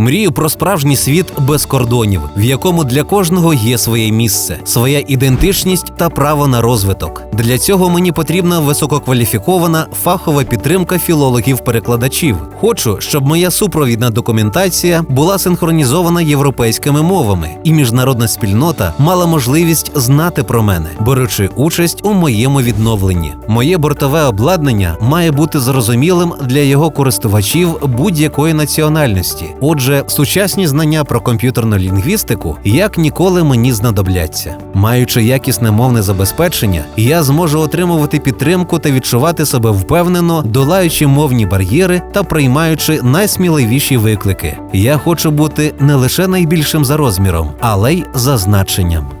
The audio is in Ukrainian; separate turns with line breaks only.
Мрію про справжній світ без кордонів, в якому для кожного є своє місце, своя ідентичність та право на розвиток. Для цього мені потрібна висококваліфікована фахова підтримка філологів-перекладачів. Хочу, щоб моя супровідна документація була синхронізована європейськими мовами, і міжнародна спільнота мала можливість знати про мене, беручи участь у моєму відновленні. Моє бортове обладнання має бути зрозумілим для його користувачів будь-якої національності. Отже, сучасні знання про комп'ютерну лінгвістику як ніколи мені знадобляться. Маючи якісне мовне забезпечення, я зможу отримувати підтримку та відчувати себе впевнено, долаючи мовні бар'єри та приймаючи найсміливіші виклики. Я хочу бути не лише найбільшим за розміром, але й за значенням.